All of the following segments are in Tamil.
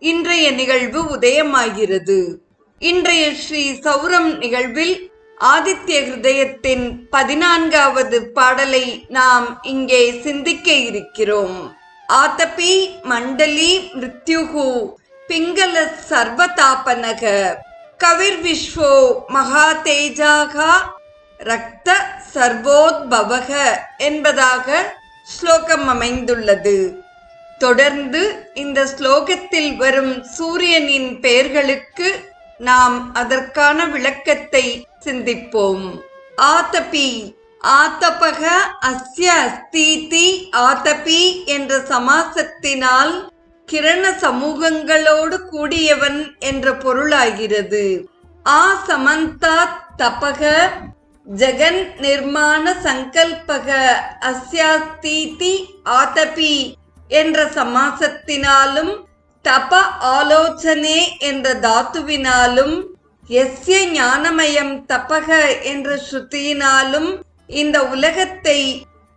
இன்றைய நிகழ்வு உதயமாகிறது. இன்றைய ஸ்ரீ சௌரம் நிகழ்வில் ஆதித்ய ஹிருதயத்தின் பதினான்காவது பாடலை நாம் இங்கே சிந்திக்க இருக்கிறோம். ஆதபி மண்டலி மிருத்யுகு பிங்கள சர்வதாபனக கவிர் விஸ்வோ மகா தேஜாகா ரக்த சர்வோத்பவக என்பதாக ஸ்லோகம் அமைந்துள்ளது. தொடர்ந்து இந்த ஸ்லோகத்தில் வரும் சூரியனின் பெயர்களுக்கு நாம் அதற்கான விளக்கத்தை சிந்திப்போம். ஆதபி ஆதபக அஸ்ய அஸ்தீதி ஆதபி என்ற சமாசத்தினால் கிரண சமூகங்களோடு கூடியவன் என்ற பொருளாகிறது. ஆ சமந்தா தபக ஜெகன் நிர்மாண சங்கல்பக அஸ்யாஸ்தீதி ஆதபி என்ற சமாசத்தினாலும் தப ஆலோசனே என்ற தாத்துவினாலும் எஸ்ய ஞானமயம் தபக என்ற ஸ்ருதியினாலும் இந்த உலகத்தை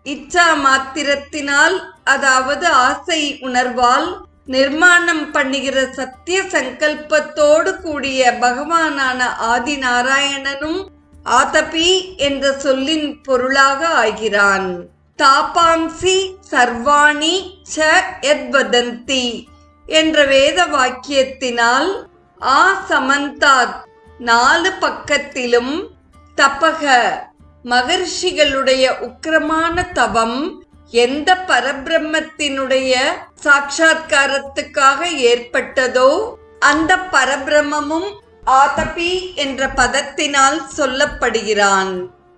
இச்சா மாத்திரத்தினால் அதாவது ஆசை உணர்வால் நிர்மாணம் பண்ணுகிற சத்திய சங்கல்பத்தோடு கூடிய பகவானான ஆதி நாராயணனும் ஆதபி என்ற சொல்லின் பொருளாக ஆகிறான். தாபாம்சி சர்வாணி ச எத்வதந்தி என்ற வேத வாக்கியத்தினால் ஆ சமந்தாத் நாலு பக்கத்திலும் தபக. மகர்ஷிகளுடைய உக்கிரமான தவம் எந்த பரபிரம்மத்தினுடைய சாட்சா்காரத்துக்காக ஏற்பட்டதோ அந்த பரபிரம்மமும் ஆதபி என்ற பதத்தினால் சொல்லப்படுகிறான்.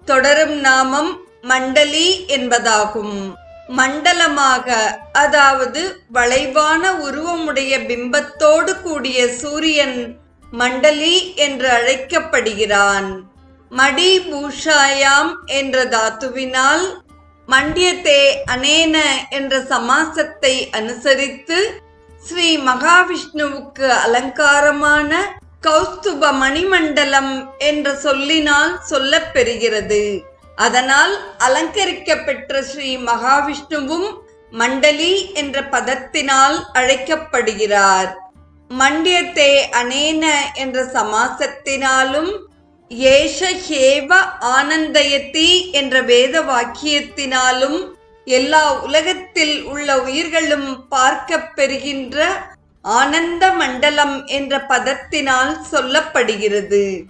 தொடரும் நாமம் மண்டலி என்பதாகும். மண்டலமாக அதாவது வளைவான உருவமுடைய பிம்பத்தோடு கூடிய சூரியன் மண்டலி என்று அழைக்கப்படுகிறான். மடி பூஷாயாம் என்ற தாத்துவினால் மண்டியத்தே அனேன என்ற சமாசத்தை அனுசரித்து ஸ்ரீ மகாவிஷ்ணுவுக்கு அலங்காரமான கௌஸ்துப மணிமண்டலம் என்ற சொல்லினால் சொல்லப் பெறுகிறது. அதனால் அலங்கரிக்கப்பெற்ற ஸ்ரீ மகாவிஷ்ணுவும் மண்டலி என்ற பதத்தினால் அழைக்கப்படுகிறார். மண்டியத்தே அனேன என்ற சமாசத்தினாலும் ஏஷ ஹேவ ஆனந்தயத்தி என்ற வேத வாக்கியத்தினாலும் எல்லா உலகத்தில் உள்ள உயிர்களும் பார்க்கப் பெறுகின்ற ஆனந்த மண்டலம் என்ற பதத்தினால் சொல்லப்படுகிறது.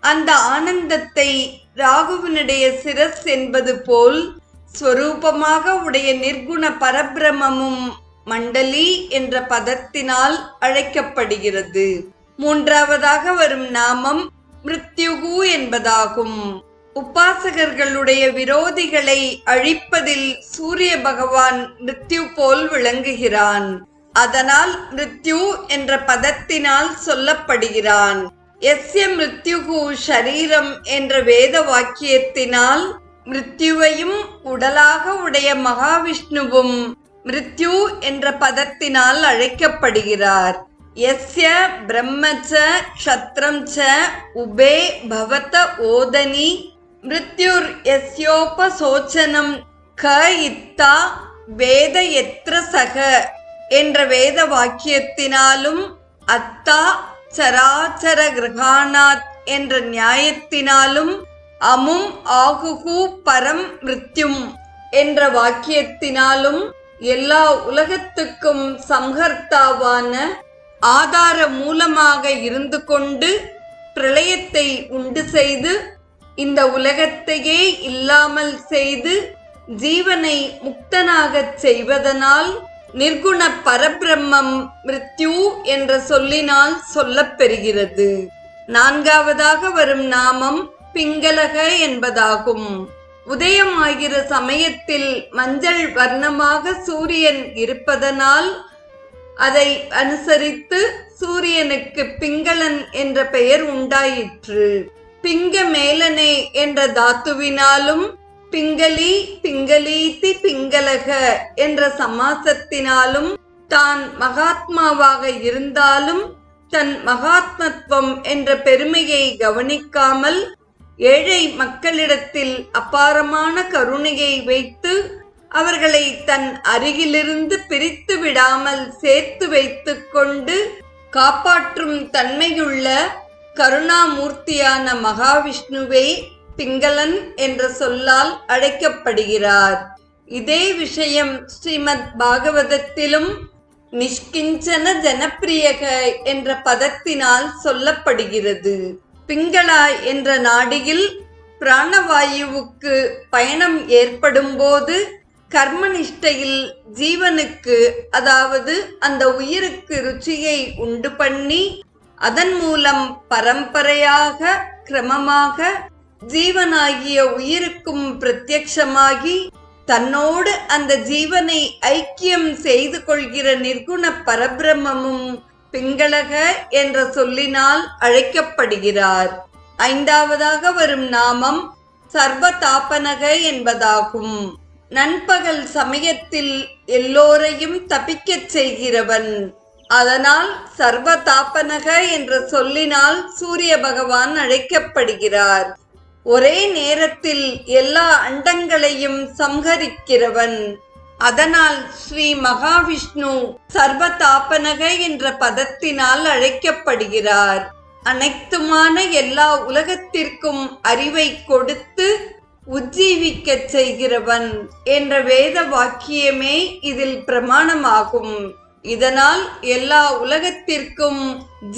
அந்த ஆனந்தத்தை ராகுவினுடைய சிரஸ் என்பது போல் ஸ்வரூபமாக உடைய நிர்குண பரபிரமமும் மண்டலி என்ற பதத்தினால் அழைக்கப்படுகிறது. மூன்றாவதாக வரும் நாமம் மிருத்யுகு என்பதாகும். உபாசகர்களுடைய விரோதிகளை அழிப்பதில் சூரிய பகவான் மிருத்யு போல் விளங்குகிறான். அதனால் மிருத்யு என்ற பதத்தினால் சொல்லப்படுகிறான். எஸ்ய மிருத்யுகு ஷரீரம் என்ற வேத வாக்கியத்தினால் மிருத்யுவையும் உடலாக உடைய மகாவிஷ்ணுவும் மிருத்யு என்ற பதத்தினால் அழைக்கப்படுகிறார். எஸ்ய பிரம்மச்ச க்ஷத்ரம் ச உபே பவத ஓதனி மிருத்யுர் எஸ்யோபசோச்சனம் க இத்தா வேத எத்ர சக என்ற வேத வாக்கியத்தினாலும் அத்தா சராச்சர கிரகானாத் என்ற நியாயத்தினாலும் அமும் ஆகுகு பரம் மிருத்யும் என்ற வாக்கியத்தினாலும் எல்லா உலகத்துக்கும் சம்ஹர்த்தாவான ஆதார மூலமாக இருந்து கொண்டு பிரளயத்தை உண்டு செய்து இந்த உலகத்தையே இல்லாமல் செய்து ஜீவனை முக்தனாகச் செய்வதனால் நிர்குண பரபிரம்மம் மிருத்யு என்ற சொல்லினால் சொல்லப்பெறுகிறது. நான்காவதாக வரும் நாமம் பிங்களக என்பதாகும். உதயமாகிற சமயத்தில் மஞ்சள் வர்ணமாக சூரியன் இருப்பதனால் அதை அனுசரித்து சூரியனுக்கு பிங்களன் என்ற பெயர் உண்டாயிற்று. பிங்க மேலனே என்ற தாத்துவினாலும் பிங்களி பிங்களீதி பிங்களக என்ற சமாசத்தினாலும் தான் மகாத்மாவாக இருந்தாலும் தன் மகாத்மத்துவம் என்ற பெருமையை கவனிக்காமல் ஏழை மக்களிடத்தில் அபாரமான கருணையை வைத்து அவர்களை தன் அருகிலிருந்து பிரித்து விடாமல் சேர்த்து வைத்து கொண்டு காப்பாற்றும் தன்மையுள்ள கருணாமூர்த்தியான மகாவிஷ்ணுவே பிங்களன் என்ற சொல்லால் அழைக்கப்படுகிறார். இதே விஷயம் ஸ்ரீமத் பாகவதத்திலும் நிஷ்கிஞ்சன ஜனப்பிரியக என்ற பதத்தினால் சொல்லப்படுகிறது. பிங்களா என்ற நாடியில் பிராணவாயுவுக்கு பயணம் ஏற்படும்போது கர்மனிஷ்டையில் ஜீவனுக்கு அதாவது அந்த உயிருக்கு ருச்சியை உண்டு பண்ணி அதன் மூலம் பரம்பரையாக கிரமமாக ஜீவனாகிய உயிருக்கும் பிரத்யக்ஷமாகி தன்னோடு அந்த ஜீவனை ஐக்கியம் செய்து கொள்கிற நிர்குண பரபிரமமும் பிங்களக என்ற சொல்லினால் அழைக்கப்படுகிறார். ஐந்தாவதாக வரும் நாமம் சர்வதாபனக என்பதாகும். நண்பகல் சமயத்தில் எல்லோரையும் தப்பிக்கச் செய்கிறவன். அதனால் சர்வதாபனக என்ற சொல்லினால் சூரிய பகவான் அழைக்கப்படுகிறார். ஒரே நேரத்தில் எல்லா அண்டங்களையும் சம்ஹரிக்கிறவன். அதனால் ஸ்ரீ மகாவிஷ்ணு சர்வதாபனக என்ற பதத்தினால் அழைக்கப்படுகிறார். அனைத்துமான எல்லா உலகத்திற்கும் அறிவை கொடுத்து உஜ்ஜீவிக்கச் செய்கிறவன் என்ற வேத வாக்கியமே இதில் பிரமாணமாகும். இதனால் எல்லா உலகத்திற்கும்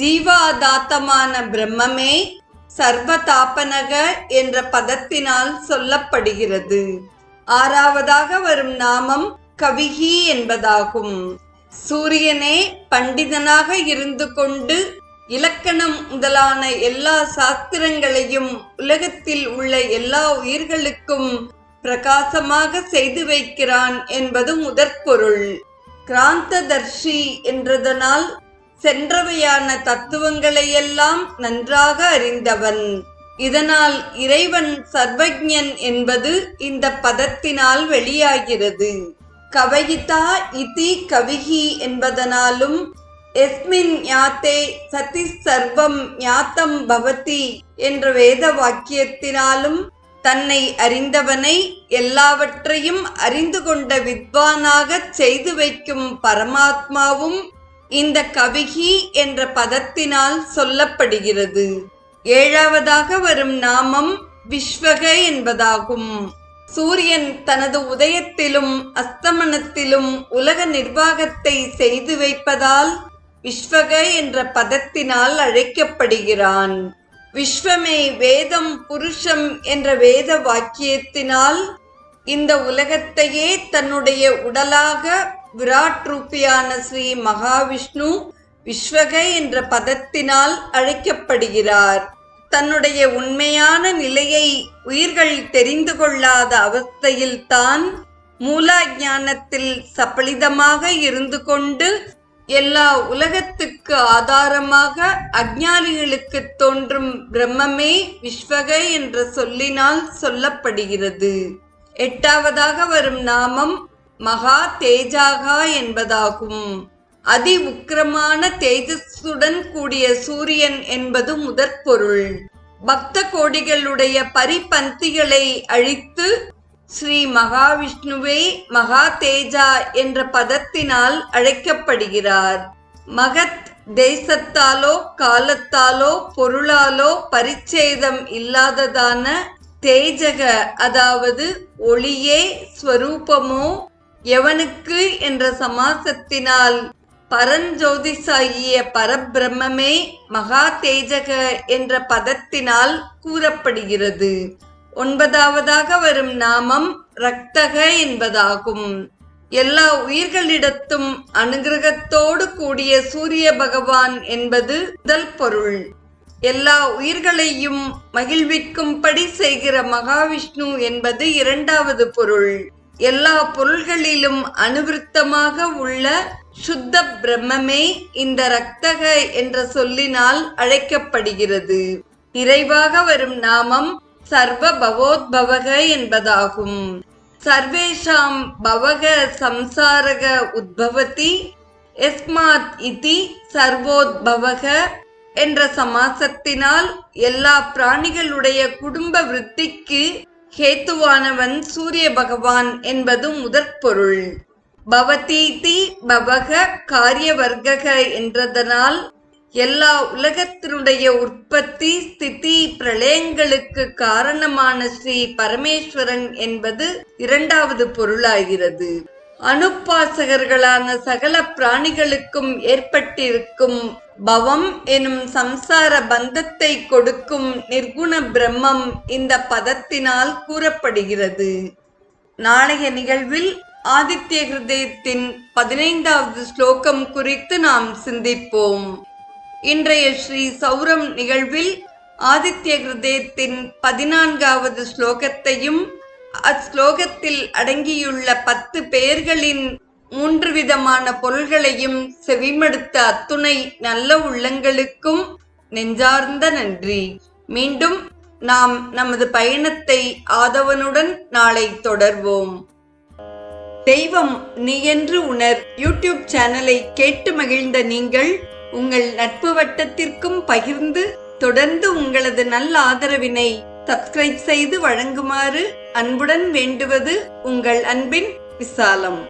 ஜீவாதாத்தமான பிரம்மமே சர்வதாபனக என்ற பதத்தினால் சொல்லப்படுகிறது. ஆறாவதாக வரும் நாமம் கவிகி என்பதாகும். சூரியனே பண்டிதனாக இருந்து கொண்டு இலக்கணம் முதலான எல்லா சாஸ்திரங்களையும் உலகத்தில் உள்ள எல்லா உயிர்களுக்கும் பிரகாசமாக செய்து வைக்கிறான் என்பது முதற்பொருள். கிராந்ததர்ஷி என்றதனால் சென்றவையான தத்துவங்களையெல்லாம் நன்றாக அறிந்தவன். இதனால் இறைவன் சர்வஜன் என்பது இந்த பதத்தினால் வெளியாகிறது. கவயிதா இதி கவிகி என்பதனாலும் எஸ்மின் ஞாத்தே சதி சர்வம் ஞாத்தம் பவதி என்ற வேத வாக்கியத்தினாலும் தன்னை அறிந்தவனை எல்லாவற்றையும் அறிந்து கொண்ட வித்வானாகச் செய்து வைக்கும் பரமாத்மாவும் இந்த கவிகி என்ற பதத்தினால் சொல்லப்படுகிறது. ஏழாவதாக வரும் நாமம் விஸ்வக என்பதாகும். சூரியன் தனது உதயத்திலும் அஸ்தமனத்திலும் உலக நிர்வாகத்தை செய்து வைப்பதால் விஸ்வக என்ற பதத்தினால் அழைக்கப்படுகிறான். விஸ்வமே வேதம் புருஷம் என்ற வேத வாக்கியத்தினால் இந்த உலகத்தையே தன்னுடைய உடலாக விராட் ரூபியான ஸ்ரீ மகாவிஷ்ணு விஸ்வகை என்ற பதத்தினால் அழைக்கப்படுகிறார். தன்னுடைய உண்மையான நிலையை உயிர்கள் தெரிந்து கொள்ளாத அவஸ்தையில் தான் மூலா ஞானத்தில் சபலிதமாக இருந்து கொண்டு எல்லா உலகத்துக்கு ஆதாரமாக அஜ்ஞானிகளுக்கு தோன்றும் பிரம்மமே விஸ்வகை என்ற சொல்லினால் சொல்லப்படுகிறது. எட்டாவதாக வரும் நாமம் மகா தேஜாகா என்பதாகும். அதி உக்கிரமான தேஜஸுடன் கூடிய சூரியன் என்பது முதற்பொருள் பக்த கோடிகளுடைய பரிபந்திகளை அழித்து ஸ்ரீ மகாவிஷ்ணுவே மகா தேஜா என்ற பதத்தினால் அழைக்கப்படுகிறார். மகத் தேசத்தாலோ காலத்தாலோ பொருளாலோ பரிச்சேதம் இல்லாததான தேஜக அதாவது ஒளியே ஸ்வரூபமோ எவனுக்கு என்ற சமாசத்தினால் பரஞ்சோதிசாகிய பரபிரம்மே மகா தேஜக என்ற பதத்தினால் கூறப்படுகிறது. ஒன்பதாவதாக வரும் நாமம் ரக்தக என்பதாகும். எல்லா உயிர்களிடத்தும் அனுகிரகத்தோடு கூடிய சூரிய பகவான் என்பது முதல் பொருள். எல்லா உயிர்களையும் மகிழ்விக்கும்படி செய்கிற மகாவிஷ்ணு என்பது இரண்டாவது பொருள். எல்லா பொருள்களிலும் அனுவிருத்தமாக உள்ள சுத்த பிரம்மமே இந்த ரக்தக என்ற சொல்லினால் அழைக்கப்படுகிறது. நிறைவாக வரும் நாமம் சர்வ பவோத்பவக என்பதாகும். சர்வேஷாம் பவக சம்சாரக உத்பவதி எஸ்மாத் இதி சர்வோத்பவக என்ற சமாசத்தினால் எல்லா பிராணிகளுடைய குடும்ப விருத்திக்கு ஹேத்துவானவன் சூரிய பகவான் என்பது முதற்பொருள் பவதீதி பவக காரிய வர்க்கக என்றதனால் எல்லா உலகத்தினுடைய உற்பத்தி ஸ்திதி பிரளயங்களுக்கு காரணமான ஸ்ரீ பரமேஸ்வரன் என்பது இரண்டாவது பொருளாகிறது. அனுப்பாசகர்களான சகல பிராணிகளுக்கும் ஏற்பட்டிருக்கும் பவம் எனும் சம்சார பந்தத்தை கொடுக்கும் நிர்குண பிரம்மம் இந்த பதத்தினால் கூறப்படுகிறது. நாளைய நிகழ்வில் ஆதித்ய ஹிருதயத்தின் பதினைந்தாவது ஸ்லோகம் குறித்து நாம் சிந்திப்போம். இன்றைய ஸ்ரீ சௌரம் நிகழ்வில் ஆதித்ய ஹிருதயத்தின் பதினான்காவது ஸ்லோகத்தையும் அஸ்லோகத்தில் அடங்கியுள்ள பத்து பெயர்களின் மூன்று விதமான பொருள்களையும் செவிமடுத்த அத்துணை நல்ல உள்ளங்களுக்கும் நெஞ்சார்ந்த நன்றி. மீண்டும் நாம் நமது பயணத்தை ஆதவனுடன் நாளை தொடர்வோம். தெய்வம் நீ என்று உணர் யூடியூப் சேனலை கேட்டு மகிழ்ந்த நீங்கள் உங்கள் நட்பு வட்டத்திற்கும் பகிர்ந்து தொடர்ந்து உங்களது நல்ல ஆதரவினை சப்ஸ்கிரைப் செய்து வழங்குமாறு அன்புடன் வேண்டுவது உங்கள் அன்பின் விசாலம்.